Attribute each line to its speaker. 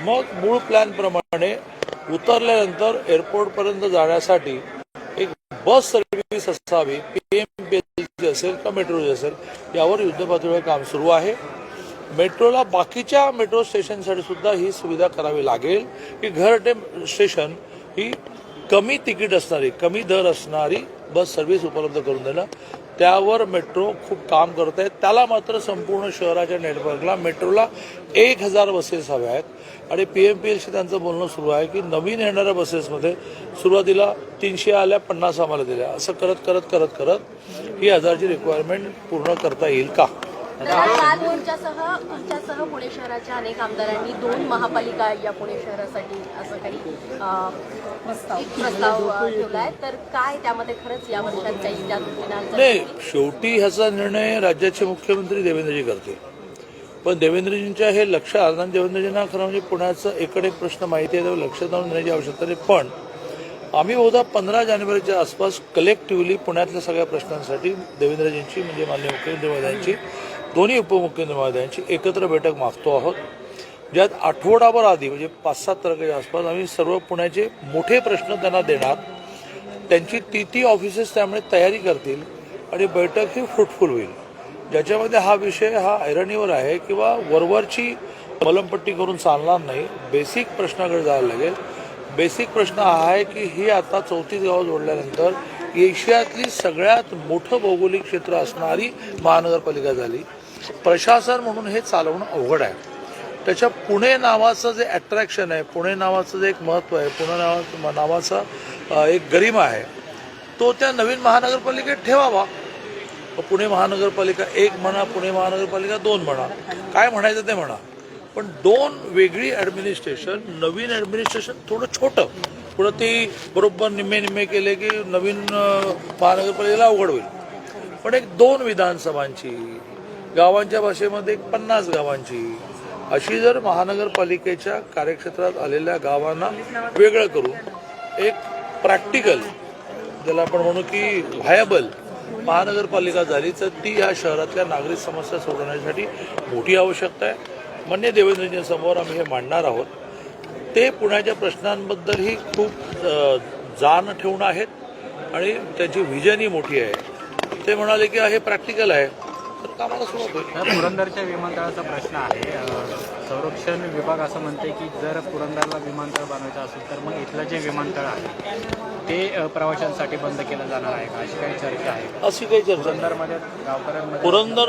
Speaker 1: मग मूळ प्लॅनप्रमाणे उतरल्यानंतर एअरपोर्टपर्यंत जाण्यासाठी एक बस सर्व्हिस असावी पी एम पी असेल का मेट्रोची असेल यावर युद्धपातळीवर काम सुरू आहे. मेट्रोला बाकीच्या मेट्रो स्टेशनसाठी सुद्धा ही सुविधा करावी लागेल. की घरटे स्टेशन ही कमी तिकीट असणारी कमी दर असणारी बस सर्व्हिस उपलब्ध करून देणं. त्यावर मेट्रो खूप काम करत आहे त्याला मात्र संपूर्ण शहराच्या नेटवर्कला मेट्रोला एक हजार बसेस हव्या आहेत. आणि पी एम पी एलशी त्यांचं बोलणं सुरू आहे की नवीन येणाऱ्या बसेसमध्ये सुरुवातीला तीनशे आल्या पन्नास आम्हाला दिल्या. असं करत करत करत करत ही हजारची रिक्वायरमेंट पूर्ण करता येईल का?
Speaker 2: मोर्चासह पुणे शहराच्या अनेक आमदारांनी दोन महापालिका या पुणे शहरासाठी असं काही प्रस्ताव अं, ठेवलाय. तर काय त्यामध्ये खरंच या त्या
Speaker 1: नाही? शेवटी ह्याचा निर्णय राज्याचे मुख्यमंत्री देवेंद्रजी करतील. पण देवेंद्रजींच्या हे लक्षात आणि देवेंद्रजींना खरं म्हणजे पुण्याचं एकड एक प्रश्न माहिती आहे त्यावर लक्षात आणून देण्याची आवश्यकता नाही. पण आम्ही बहुधा पंधरा जानेवारीच्या आसपास कलेक्टिव्हली पुण्यातल्या सगळ्या प्रश्नांसाठी देवेंद्रजींची म्हणजे माननीय मुख्यमंत्री महोदयांची दोन्ही उपमुख्यमंत्री महोदयांची एकत्र बैठक मागतो आहोत. ज्यात आठवडाभर आधी म्हणजे पाच सात तारखेच्या आसपास आम्ही सर्व पुण्याचे मोठे प्रश्न त्यांना देणार. त्यांची ती ती ऑफिसेस त्यामुळे तयारी करतील आणि बैठक ही फ्रुटफुल होईल. ज्याच्यामध्ये हा विषय हा ऐरणीवर आहे किंवा वरवरची मलमपट्टी करून चालणार नाही बेसिक प्रश्नाकडे जायला लागेल. बेसिक प्रश्न हा आहे की ही आता चौतीस गावं जोडल्यानंतर एशियातली सगळ्यात मोठं भौगोलिक क्षेत्र असणारी महानगरपालिका झाली. प्रशासन म्हणून हे चालवणं अवघड आहे. त्याच्या पुणे नावाचं जे ॲट्रॅक्शन आहे पुणे नावाचं जे एक महत्त्व आहे पुणे नावा नावाचा एक गरिमा आहे तो त्या नवीन महानगरपालिकेत ठेवावा. पुणे महानगरपालिका एक म्हणा पुणे महानगरपालिका दोन म्हणा. काय म्हणायचं ते म्हणा. पण दोन वेगळी ॲडमिनिस्ट्रेशन नवीन ॲडमिनिस्ट्रेशन थोडं छोटं. पुढं ती बरोबर निम्मे निम्मे केले की नवीन महानगरपालिकेला अवघड होईल. पण एक दोन विधानसभांची गावांच्या भाषेमध्ये एक पन्नास गावांची अशी जर महानगरपालिकेच्या कार्यक्षेत्रात आलेल्या गावांना वेगळं करून एक प्रॅक्टिकल ज्याला आपण म्हणू की व्हायबल महानगरपालिका झाली तर ती या शहरातल्या नागरिक समस्या सोडवण्यासाठी मोठी आवश्यकता आहे. मान्य देवेंद्रजींसमोर आम्ही हे मांडणार आहोत. ते पुण्याच्या प्रश्नांबद्दलही खूप जाण ठेवून आहेत आणि त्याची व्हिजनही मोठी आहे. ते म्हणाले की हे प्रॅक्टिकल आहे. तर कामाला सुरुवात होईल.
Speaker 3: पुरंदरच्या विमानतळाचा प्रश्न आहे. संरक्षण विभाग असं म्हणते की जर पुरंदरला विमानतळ बांधायचं असेल तर मग इथलं जे विमानतळ आहे ते प्रवाशांसाठी बंद केलं जाणार आहे का? अशी काही चर्चा आहे.
Speaker 1: अशी काही चर्चा.
Speaker 3: पुरंदरमध्ये गावकऱ्यांमध्ये
Speaker 1: पुरंदर